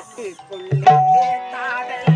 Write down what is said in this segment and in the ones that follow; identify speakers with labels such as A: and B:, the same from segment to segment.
A: காட்டுக்குள்ளே காதல்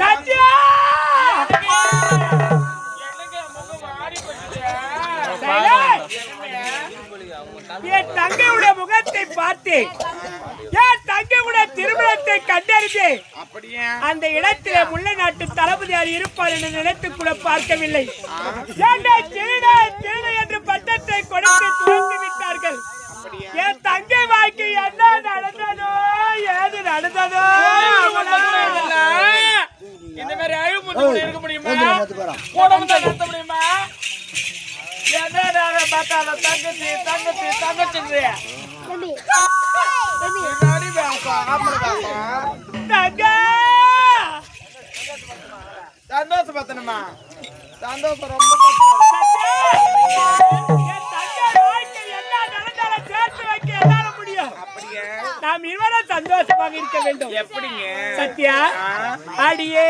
B: சத்யா!
C: என் தங்கையுடைய முகத்தை பார்த்து என் தங்கையுடைய திருமணத்தை கண்டறிந்து அந்த இடத்திலே முல்லை நாட்டு தளபதியார் இருப்பார் என்று நினைத்து கூட பார்க்கவில்லை
B: கூட இருக்க முடியுமா? உடம்பு நடத்த முடியுமா? என்ன தங்கச்சி தங்கச்சி தங்கச்சின்றிய பின்னாடி வேகம் ஆம்பளை வேகம்
C: தங்கா!
B: சந்தோஷம் பத்தணுமா? சந்தோஷம் ரொம்ப
C: நாம் இருவரும் சந்தோஷமாக இருக்க வேண்டும்.
B: எப்படிங்க?
C: சத்யா? அடியே!